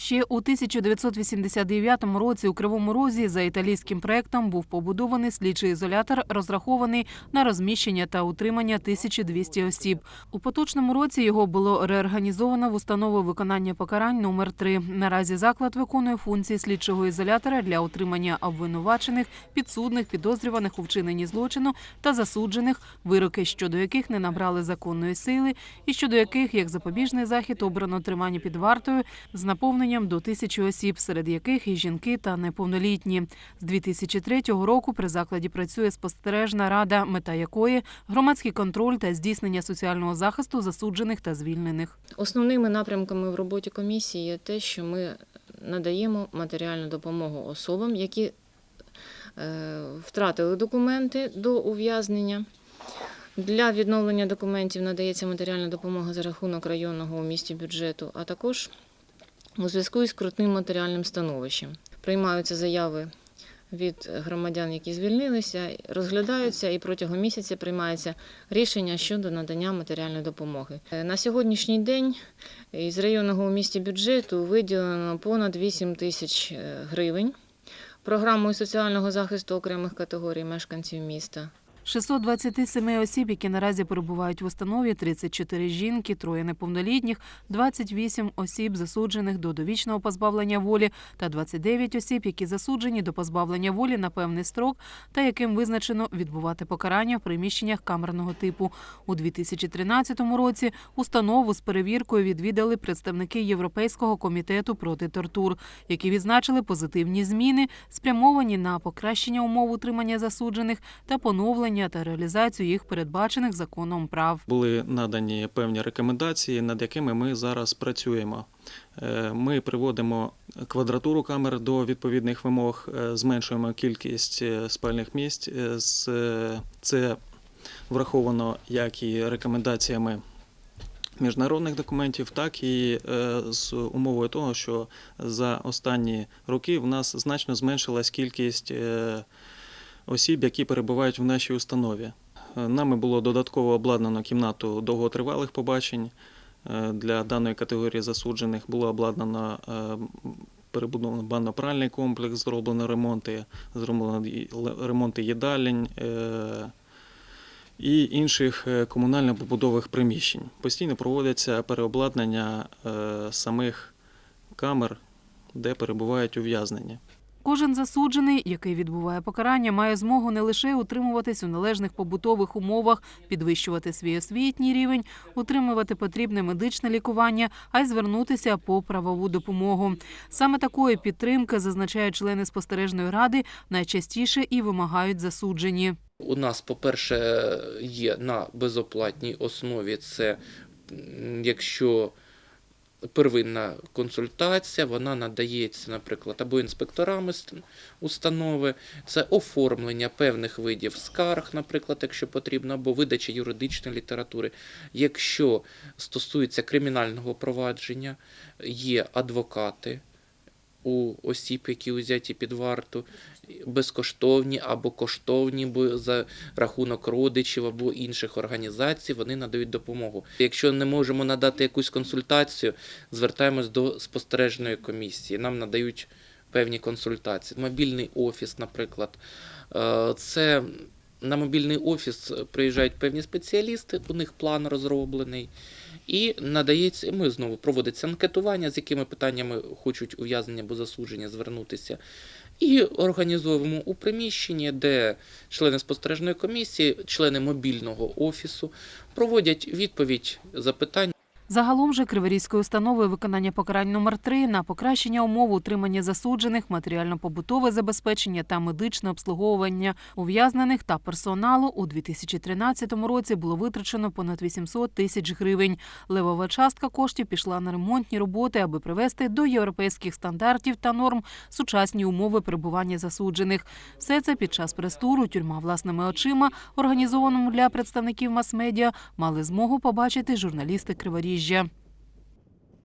Ще у 1989 році у Кривому Розі за італійським проектом був побудований слідчий ізолятор, розрахований на розміщення та утримання 1200 осіб. У поточному році його було реорганізовано в установу виконання покарань номер 3 Наразі заклад виконує функції слідчого ізолятора для утримання обвинувачених, підсудних, підозрюваних у вчиненні злочину та засуджених, вироки щодо яких не набрали законної сили, і щодо яких як запобіжний захід обрано тримання під вартою з наповненням до тисячі осіб, серед яких і жінки та неповнолітні. З 2003 року при закладі працює спостережна рада, мета якої громадський контроль та здійснення соціального захисту засуджених та звільнених. Основними напрямками в роботі комісії є те, що ми надаємо матеріальну допомогу особам, які е, втратили документи до ув'язнення. Для відновлення документів надається матеріальна допомога за рахунок районного у місті бюджету, а також у зв'язку із крутним матеріальним становищем. Приймаються заяви від громадян, які звільнилися, розглядаються і протягом місяця приймається рішення щодо надання матеріальної допомоги. Е, На сьогоднішній день із районного у місті бюджету виділено понад 8 тисяч е, гривень програмою соціального захисту окремих категорій мешканців міста. 627 осіб, які наразі перебувають в установі, 34 жінки, троє неповнолітніх, 28 осіб, засуджених до довічного позбавлення волі, та 29 осіб, які засуджені до позбавлення волі на певний строк, та яким визначено відбувати покарання в приміщеннях камерного типу. У 2013 році установу з перевіркою відвідали представники Європейського комітету проти тортур, які відзначили позитивні зміни, спрямовані на покращення умов утримання засуджених та поновлення та реалізацію їх передбачених законом прав. Були надані певні рекомендації, над якими ми зараз працюємо. Е, Ми приводимо квадратуру камер до відповідних вимог, е, зменшуємо кількість е, спальних місць. Це враховано як і рекомендаціями міжнародних документів, так і з умовою того, що за останні роки в нас значно зменшилась кількість осіб, які перебувають в нашій установі. Е, Нами було додатково обладнано кімнату довготривалих побачень. Е, Для даної категорії засуджених було обладнано е, перебудовано банно-пральний комплекс, зроблено ремонти, зроблено ремонти їдалень і інших комунально-побудових приміщень. Постійно проводиться переобладнання самих камер, де перебувають ув'язнені. Кожен засуджений, який відбуває покарання, має змогу не лише утримуватись у належних побутових умовах, підвищувати свій освітній рівень, утримувати потрібне медичне лікування, а й звернутися по правову допомогу. Саме такої підтримки зазначають члени спостережної ради найчастіше і вимагають засуджені. У нас, по-перше, є на безоплатній основі це якщо первинна консультація, вона надається, наприклад, або інспекторами установи, це оформлення певних видів скарг, наприклад, якщо потрібно, або видача юридичної літератури. Якщо стосується кримінального провадження, є адвокати. У осіб, які узяті під варту, безкоштовні або коштовні, бо за рахунок родичів або інших організацій вони надають допомогу. Якщо не можемо надати якусь консультацію, звертаємось до спостережної комісії. Нам надають певні консультації. Мобільний офіс, наприклад, Е, це на мобільний офіс приїжджають певні спеціалісти, у них план розроблений. І надається, ми знову проводиться анкетування, з якими питаннями хочуть ув'язнення або засудження звернутися. І організовуємо у приміщенні, де члени спостережної комісії, члени мобільного офісу проводять відповідь запитань. Загалом же Криворізькою установою виконання покарань номер 3 на покращення умов утримання засуджених, матеріально-побутове забезпечення та медичне обслуговування ув'язнених та персоналу у 2013 році було витрачено понад 800 тисяч гривень. Левова частка коштів пішла на ремонтні роботи, аби привести до європейських стандартів та норм сучасні умови перебування засуджених. Все це під час прес-туру тюрма власними очима, організованому для представників мас-медіа, мали змогу побачити журналісти Криворіжжя. Запоріжжя.